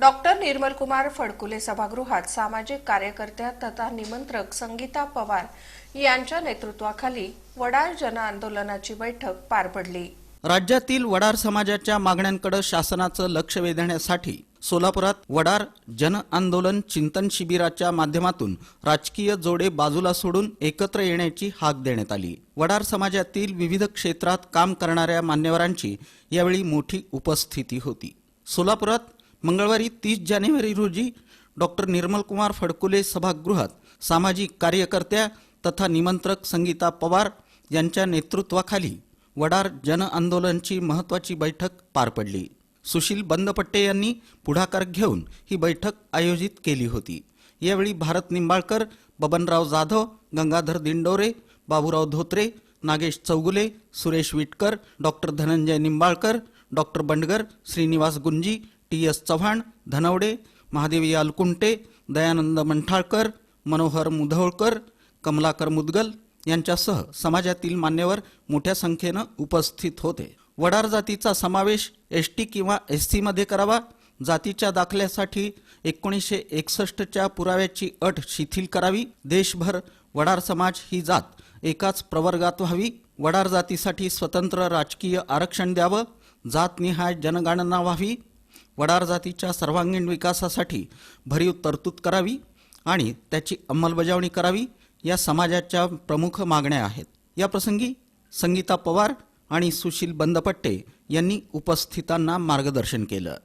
Doctor Nirmal Kumar Phadkule सभागृहात सामाजिक कार्यकर्त्या तथा निमंत्रक संगीता पवार यांच्या नेतृत्वाखाली वडार जन आंदोलनाची बैठक पार पडली. राज्यातील वडार समाजाच्या मागण्यांकडे शासनाचं लक्ष वेधण्यासाठी सोलापुरात वडार जन आंदोलन चिंतन शिबिराच्या माध्यमातून राजकीय जोडे बाजूला सोडून एकत्र येण्याची हाक देण्यात आली. वडार समाजातील विविध क्षेत्रात काम करणाऱ्या मान्यवरांची यावेळी मोठी उपस्थिती होती. सोलापुरात मंगळवारी तीस जानेवारी रोजी डॉक्टर निर्मलकुमार फडकुले सभागृहात सामाजिक कार्यकर्त्या तथा निमंत्रक संगीता पवार यांच्या नेतृत्वाखाली वडार जन आंदोलनची महत्वाची बैठक पार पडली. सुशील बंदपट्टे यांनी पुढाकार घेऊन ही बैठक आयोजित केली होती. यावेळी Bharat Nimbalkar Babanrao Jadhav Gangadhar Dindore Baburao Dhotre Nagesh Chougule Suresh Vitkar doctor Dhananjay Nimbalkar doctor Bandgar Shrinivas Gunji T S Chavan Dhanawade Mahadevi Yalkunte Dayanand Manthalkar Manohar Mudholkar Kamalakar Mudgal यांच्यासह समाजातील मान्यवर मोठ्या संख्येनं उपस्थित होते. वडार जातीचा समावेश S T किंवा एस सीमध्ये करावा. जातीच्या दाखल्यासाठी एकोणीसशे एकसष्टच्या पुराव्याची अट शिथिल करावी. देशभर वडार समाज ही जात एकाच प्रवर्गात व्हावी. वडार जातीसाठी स्वतंत्र राजकीय आरक्षण द्यावं. जातनिहाय जनगणना व्हावी. वडार जातीच्या सर्वांगीण विकासासाठी भरीव तरतूद करावी आणि त्याची अंमलबजावणी करावी या समाजाच्या प्रमुख मागण्या आहेत. या प्रसंगी संगीता पवार आणि सुशील बंदपट्टे यांनी उपस्थितांना मार्गदर्शन केलं.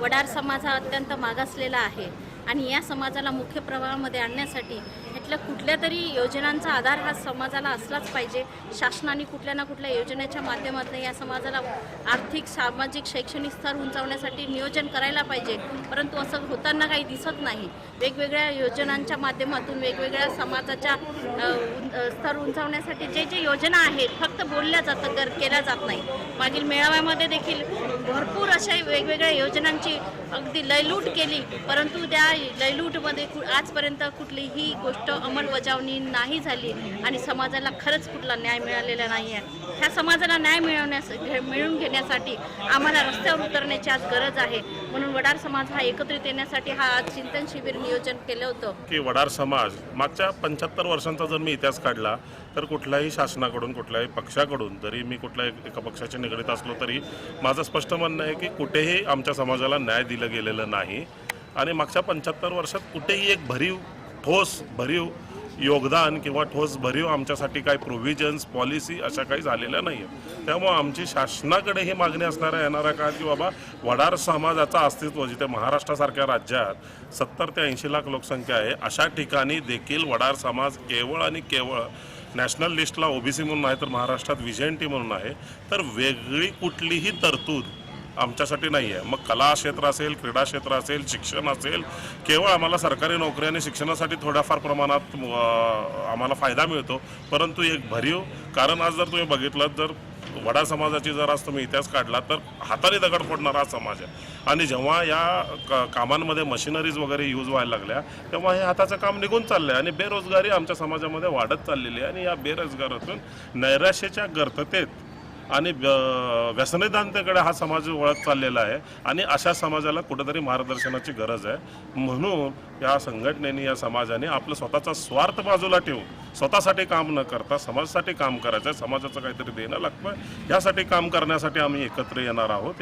वडार समाज हा अत्यंत मागासलेला आहे आणि या समाजाला मुख्य प्रवाहामध्ये आणण्यासाठी ह्यातल्या कुठल्या तरी योजनांचा आधार हा समाजाला असलाच पाहिजे. शासनाने कुठल्या ना कुठल्या योजनेच्या माध्यमातून या समाजाला आर्थिक सामाजिक शैक्षणिक स्तर उंचावण्यासाठी नियोजन करायला पाहिजे. परंतु असं होताना काही दिसत नाही. वेगवेगळ्या योजनांच्या माध्यमातून वेगवेगळ्या समाजाच्या उं- स्तर उंचावण्यासाठी जे जे योजना आहेत फक्त बोलल्या जातं कर केल्या जात नाही. मागील मेळाव्यामध्ये देखील भरपूर अशा वेगवेगळ्या योजनांची अगदी लयलूट केली. परंतु त्या लयलूटमध्ये कु आजपर्यंत कुठलीही गोष्ट अंमलबजावणी नाही झाली आणि समाजाला खरंच कुठला न्याय मिळालेला नाही आहे. ह्या समाजाला न्याय मिळवण्यास घे- मिळवून घेण्यासाठी आम्हाला रस्त्यावर उतरण्याची आज गरज आहे. म्हणून वडार समाज हा एकत्रित येण्यासाठी हा आज चिंतन शिबिर नियोजन केलं होतं. की वडार समाज मागच्या पंच्याहत्तर वर्षांचा जर मी इतिहास काढला तर कुठल्याही शासनाकडून कुठल्याही पक्षाकडून जरी मी कुठल्याही एका पक्षाच्या निगडीत असलो तरी माझं स्पष्ट म्हणणं आहे की कुठेही आमच्या समाजाला न्याय दिलं गेलेलं नाही. आणि मागच्या पंच्याहत्तर वर्षात कुठेही एक भरीव ठोस भरीव योगदान किंवा ठोस भरीव आमच्यासाठी काही प्रोव्हिजन्स पॉलिसी अशा काही झालेल्या नाही आहेत त्यामुळं आमची शासनाकडे ही मागणी असणाऱ्या येणाऱ्या काळात की बाबा वडार समाजाचं अस्तित्व जिथे महाराष्ट्रासारख्या राज्यात सत्तर ते ऐंशी लाख लोकसंख्या आहे अशा ठिकाणी देखील वडार समाज केवळ आणि केवळ नॅशनल लिस्टला ओबीसी म्हणून आहे तर महाराष्ट्रात विजेंटी म्हणून आहे. तर वेगळी कुठलीही तरतूद आमच्यासाठी नाही आहे मग कला क्षेत्र असेल क्रीडा क्षेत्र असेल शिक्षण असेल केवळ आम्हाला सरकारी नोकरी आणि शिक्षणासाठी थोड्याफार प्रमाणात आम्हाला फायदा मिळतो. परंतु एक भरीव कारण आज जर तुम्ही बघितलं तर वडा समाजाची जर आज तुम्ही इतिहास काढला तर हाताने दगड फोडणारा हा समाज आहे. आणि जेव्हा या क कामांमध्ये मशिनरीज वगैरे यूज व्हायला लागल्या तेव्हा हे हाताचं काम निघून चाललं आहे आणि बेरोजगारी आमच्या समाजामध्ये वाढत चाललेली आहे आणि या बेरोजगारातून नैराश्याच्या गर्ततेत आणि व्य- व्यसनेदांतेकडे हा समाज वळत चाललेला आहे आणि अशा समाजाला कुठंतरी मार्गदर्शनाची गरज आहे. म्हणून या संघटनेने या समाजाने आपलं स्वतःचा स्वार्थ बाजूला ठेवून स्वतःसाठी काम न करता समाजासाठी काम करायचं आहे. समाजाचं काहीतरी देणं लागतं. यासाठी काम करण्यासाठी आम्ही एकत्र येणार आहोत.